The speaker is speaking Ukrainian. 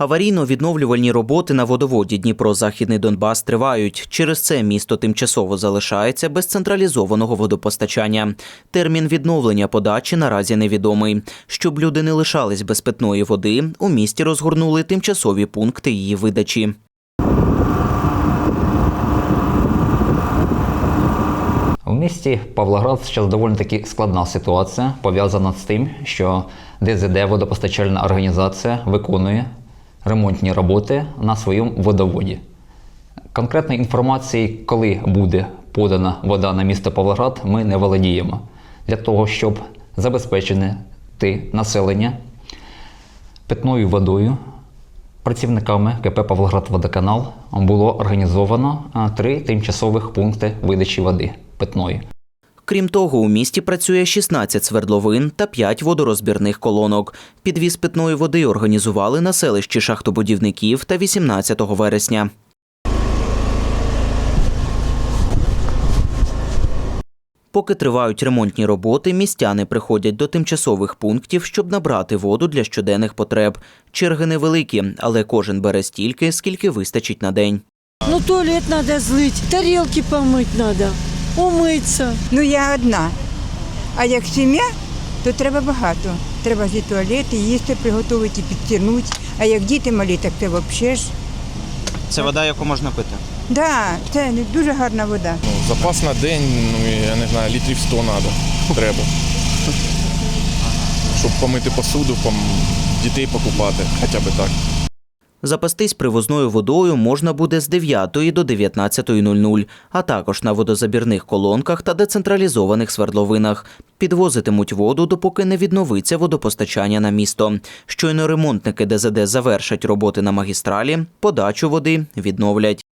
Аварійно-відновлювальні роботи на водоводі Дніпро-Західний Донбас тривають. Через це місто тимчасово залишається без централізованого водопостачання. Термін відновлення подачі наразі невідомий. Щоб люди не лишались без питної води, у місті розгорнули тимчасові пункти її видачі. В місті Павлоград зараз доволі таки складна ситуація, пов'язана з тим, що ДЗД водопостачальна організація виконує ремонтні роботи на своєму водоводі. Конкретної інформації, коли буде подана вода на місто Павлоград, ми не володіємо. Для того, щоб забезпечити населення питною водою, працівниками КП Павлоград-Водоканал було організовано три тимчасових пункти видачі води питної. Крім того, у місті працює 16 свердловин та 5 водорозбірних колонок. Підвіз питної води організували на селищі шахтобудівників та 18 вересня. Поки тривають ремонтні роботи, містяни приходять до тимчасових пунктів, щоб набрати воду для щоденних потреб. Черги невеликі, але кожен бере стільки, скільки вистачить на день. Ну, туалет надо злить, тарелки помыть надо, умыться. Ну я одна. А як сім'я, то треба багато. Треба ж і туалет, і їсти приготувати, і підтягнути. А як діти малі, так це взагалі ж. Це вода, яку можна пити. Да, це дуже гарна вода. Ну, запас на день, ну я не знаю, літрів 100 треба. Треба. Щоб помити посуду, пом... дітей покупати, хоча б так. Запастись привозною водою можна буде з 9 до 19.00, а також на водозабірних колонках та децентралізованих свердловинах. Підвозитимуть воду, допоки не відновиться водопостачання на місто. Щойно ремонтники ДЗД завершать роботи на магістралі, подачу води відновлять.